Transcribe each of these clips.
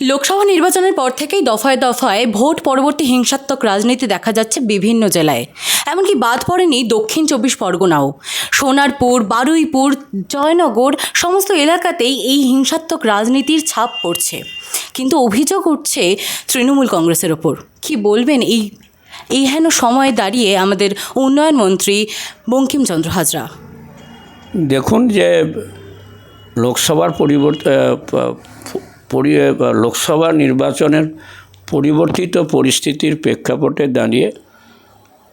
লোকসভা নির্বাচনের পর থেকেই দফায় দফায় ভোট পরবর্তী হিংসাত্মক রাজনীতি দেখা যাচ্ছে বিভিন্ন জেলায়। এমনকি বাদ পড়েনি দক্ষিণ চব্বিশ পরগনাও। সোনারপুর, বারুইপুর, জয়নগর সমস্ত এলাকাতেই এই হিংসাত্মক রাজনীতির ছাপ পড়ছে। কিন্তু অভিযোগ উঠছে তৃণমূল কংগ্রেসের ওপর। কি বলবেন এই এই হেন সময়ে দাঁড়িয়ে আমাদের উন্নয়ন মন্ত্রী বঙ্কিমচন্দ্র হাজরা? দেখুন যে লোকসভার পরিবর্তন লোকসভা নির্বাচনের পরিবর্তিত পরিস্থিতির প্রেক্ষাপটে দাঁড়িয়ে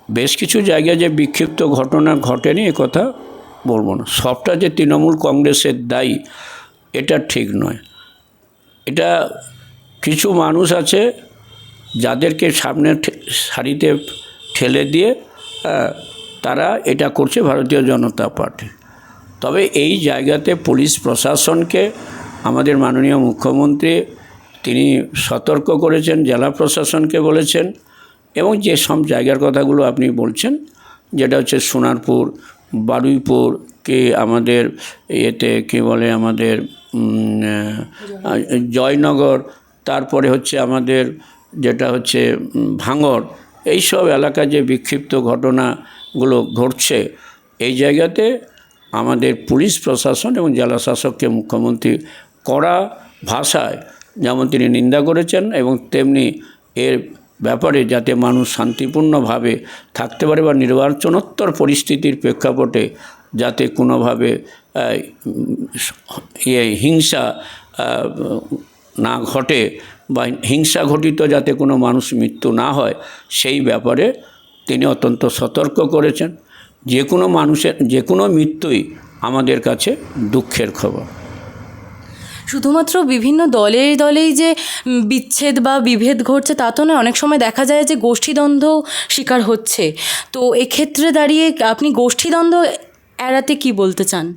বেশ কিছু জায়গায় যে বিক্ষিপ্ত ঘটনা ঘটেনি কথা বলব না। সবটা যে তৃণমূল কংগ্রেসের দায়ী, এটা ঠিক নয়। এটা কিছু মানুষ আছে যাদেরকে সামনে সারিতে ঠেলে দিয়ে তারা এটা করছে ভারতীয় জনতা পার্টি। তবে এই জায়গাতে পুলিশ প্রশাসনকে আমাদের মাননীয় মুখ্যমন্ত্রী, তিনি সতর্ক করেছেন, জেলা প্রশাসনকে বলেছেন এবং যে সব জায়গার কথাগুলো আপনি বলছেন, যেটা হচ্ছে সোনারপুর, বারুইপুর, কি আমাদের এতে কি বলে আমাদের জয়নগর, তারপরে হচ্ছে আমাদের যেটা হচ্ছে ভাঙড়, এইসব এলাকা যে বিক্ষিপ্ত ঘটনাগুলো ঘটছে, এই জায়গাতে আমাদের পুলিশ প্রশাসন এবং জেলা শাসককে মুখ্যমন্ত্রী কড়া ভাষায় যেমন তিনি নিন্দা করেছেন এবং তেমনি এর ব্যাপারে যাতে মানুষ শান্তিপূর্ণভাবে থাকতে পারে বা নির্বাচনোত্তর পরিস্থিতির প্রেক্ষাপটে যাতে কোনোভাবে ইয়ে হিংসা না ঘটে বা হিংসা ঘটিত যাতে কোনো মানুষ মৃত্যু না হয়, সেই ব্যাপারে তিনি অত্যন্ত সতর্ক করেছেন। যে কোনো মানুষের, যে কোনো মৃত্যুই আমাদের কাছে দুঃখের খবর। শুধুমাত্র বিভিন্ন দলের দলেই যে বিচ্ছেদ বা বিভেদ ঘটছে তা তো নয়, অনেক সময় দেখা যায় যে গোষ্ঠীদ্বন্দ্ব শিকার হচ্ছে। তো এক্ষেত্রে দাঁড়িয়ে আপনি গোষ্ঠীদ্বন্দ্ব এড়াতে কি বলতে চান?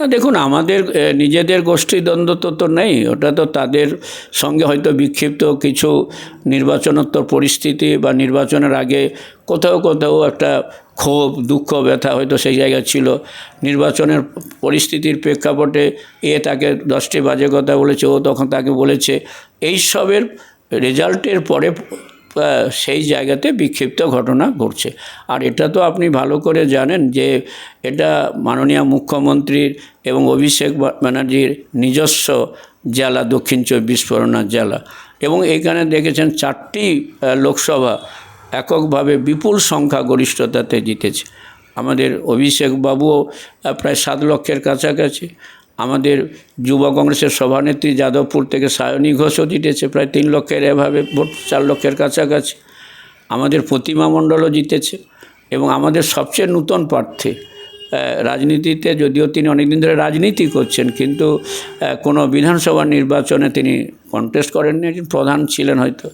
দেখুন, আমাদের নিজেদের গোষ্ঠীদ্বন্দ্ব তো তো নেই, ওটা তো তাদের সঙ্গে হয়তো বিক্ষিপ্ত কিছু নির্বাচনোত্তর পরিস্থিতি বা নির্বাচনের আগে কোথাও কোথাও একটা ক্ষোভ, দুঃখ, ব্যথা হয়তো সেই জায়গায় ছিল। নির্বাচনের পরিস্থিতির প্রেক্ষাপটে এ তাকে দশটি বাজে কথা বলেছে, ও তখন তাকে বলেছে, এইসবের রেজাল্টের পরে সেই জায়গাতে বিক্ষিপ্ত ঘটনা ঘটছে। আর এটা তো আপনি ভালো করে জানেন যে এটা মাননীয় মুখ্যমন্ত্রীর এবং অভিষেক ব্যানার্জির নিজস্ব জেলা, দক্ষিণ চব্বিশ পরগনা জেলা। এবং এইখানে দেখেছেন চারটি লোকসভা। এককভাবে বিপুল সংখ্যা গরিষ্ঠতাতে জিতেছে। আমাদের অভিষেক বাবুও প্রায় সাত লক্ষের কাছাকাছি। আমাদের যুব কংগ্রেসের সভানেত্রী যাদবপুর থেকে সায়নী ঘোষও জিতেছে, প্রায় তিন লক্ষের এভাবে ভোট চার লক্ষের কাছাকাছি। আমাদের প্রতিমা মণ্ডলও জিতেছে এবং আমাদের সবচেয়ে নূতন প্রার্থী রাজনীতিতে যদিও তিনি অনেকদিন ধরে রাজনীতি করছেন, কিন্তু কোনো বিধানসভা নির্বাচনে তিনি কন্টেস্ট করেননি প্রধান ছিলেন হয়তো।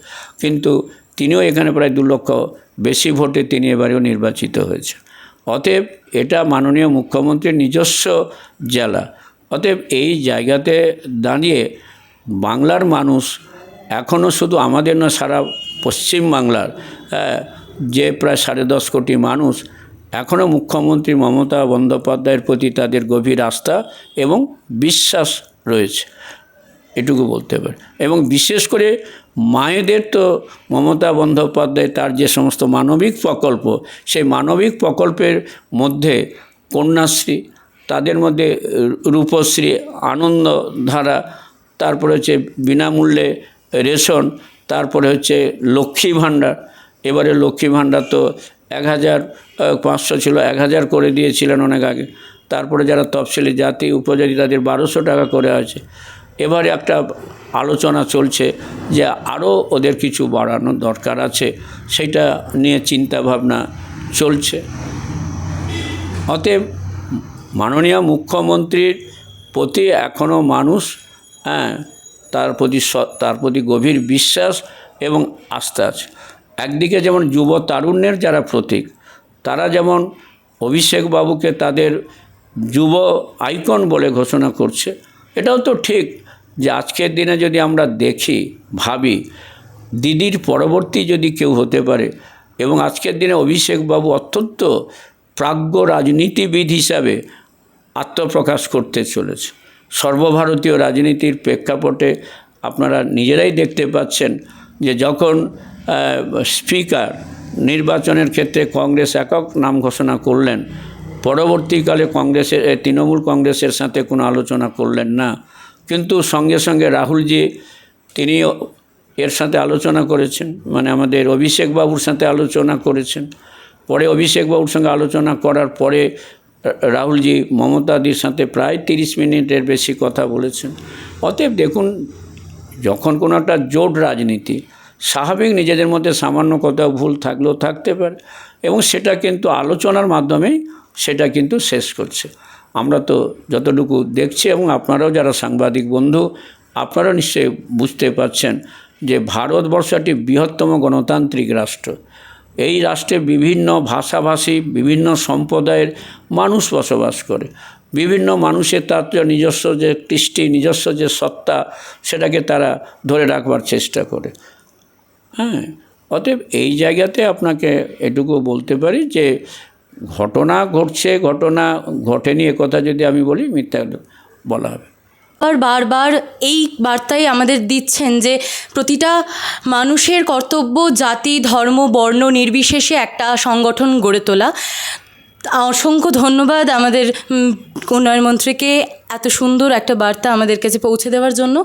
কিন্তু তিনিও এখানে প্রায় দু লক্ষ বেশি ভোটে তিনি এবারেও নির্বাচিত হয়েছে অতএব এটা মাননীয় মুখ্যমন্ত্রীর নিজস্ব জেলা অতএব এই জায়গাতে দাঁড়িয়ে বাংলার মানুষ এখনও শুধু আমাদের না, সারা পশ্চিম বাংলার যে প্রায় সাড়ে দশ কোটি মানুষ এখনও মুখ্যমন্ত্রী মমতা বন্দ্যোপাধ্যায়ের প্রতি তাদের গভীর আস্থা এবং বিশ্বাস রয়েছে। এটুকু বলতে পারি এবং বিশেষ করে মায়েদের তো মমতা বন্দ্যোপাধ্যায় তার যে সমস্ত মানবিক প্রকল্প, সেই মানবিক প্রকল্পের মধ্যে কন্যাশ্রী, তাদের মধ্যে রূপশ্রী, আনন্দধারা, তারপরে হচ্ছে বিনামূল্যে রেশন, তারপরে হচ্ছে লক্ষ্মী ভাণ্ডার। এবারে লক্ষ্মী ভাণ্ডার তো এক হাজার পাঁচশো ছিল, এক হাজার করে দিয়েছিলেন অনেক আগে। তারপরে যারা তফসিলি জাতি উপজাতি তাদের বারোশো টাকা করে আছে। এবারে একটা আলোচনা চলছে যে আরও ওদের কিছু বাড়ানোর দরকার আছে, সেটা নিয়ে চিন্তা ভাবনা চলছে। অতএব মাননীয় মুখ্যমন্ত্রীর প্রতি এখনও মানুষ হ্যাঁ তার প্রতি তার প্রতি গভীর বিশ্বাস এবং আস্থা আছে। একদিকে যেমন যুব তারুণ্যের যারা প্রতীক, তারা যেমন অভিষেক বাবুকে তাদের যুব আইকন বলে ঘোষণা করছে, এটাও তো ঠিক। যে আজকের দিনে যদি আমরা দেখি, ভাবি, দিদির পরবর্তী যদি কেউ হতে পারে এবং আজকের দিনে অভিষেকবাবু অত্যন্ত প্রাজ্ঞ রাজনীতিবিদ হিসাবে আত্মপ্রকাশ করতে চলেছে। সর্বভারতীয় রাজনীতির প্রেক্ষাপটে আপনারা নিজেরাই দেখতে পাচ্ছেন যে যখন স্পিকার নির্বাচনের ক্ষেত্রে কংগ্রেস একক নাম ঘোষণা করলেন, পরবর্তীকালে কংগ্রেসের তৃণমূল কংগ্রেসের সাথে কোনো আলোচনা করলেন না। কিন্তু সঙ্গে সঙ্গে রাহুলজি, তিনি এর সাথে আলোচনা করেছেন মানে আমাদের অভিষেক বাবুর সাথে আলোচনা করেছেন। পরে অভিষেক বাবুর সঙ্গে আলোচনা করার পরে রাহুলজি মমতাদির সাথে প্রায় তিরিশ মিনিটের বেশি কথা বলেছেন। অতএব দেখুন, যখন কোনো একটা জোট রাজনীতি, স্বাভাবিক নিজেদের মধ্যে সামান্য কোথাও ভুল থাকলেও থাকতে পারে এবং সেটা কিন্তু আলোচনার মাধ্যমেই সেটা কিন্তু শেষ করছে। আমরা তো যতটুকু দেখছি এবং আপনারাও যারা সাংবাদিক বন্ধু, আপনারা নিশ্চয়ই বুঝতে পারছেন যে ভারতবর্ষ একটি বৃহত্তম গণতান্ত্রিক রাষ্ট্র। এই রাষ্ট্রে বিভিন্ন ভাষাভাষী, বিভিন্ন সম্প্রদায়ের মানুষ বসবাস করে। বিভিন্ন মানুষের তার নিজস্ব যে কৃষ্টি, নিজস্ব যে সত্তা, সেটাকে তারা ধরে রাখবার চেষ্টা করে। হ্যাঁ অতএব এই জায়গাতে আপনাকে এটুকু বলতে পারি যে ঘটনা ঘটছে, ঘটনা ঘটেনি কথা যদি আমি বলি, মিথ্যা বলা হবে। আর বারবার এই বার্তাই আমাদের দিচ্ছেন যে প্রতিটা মানুষের কর্তব্য জাতি, ধর্ম, বর্ণ নির্বিশেষে একটা সংগঠন গড়ে তোলা। অসংখ্য ধন্যবাদ আমাদের উন্নয়ন মন্ত্রীকে এত সুন্দর একটা বার্তা আমাদের কাছে পৌঁছে দেওয়ার জন্য।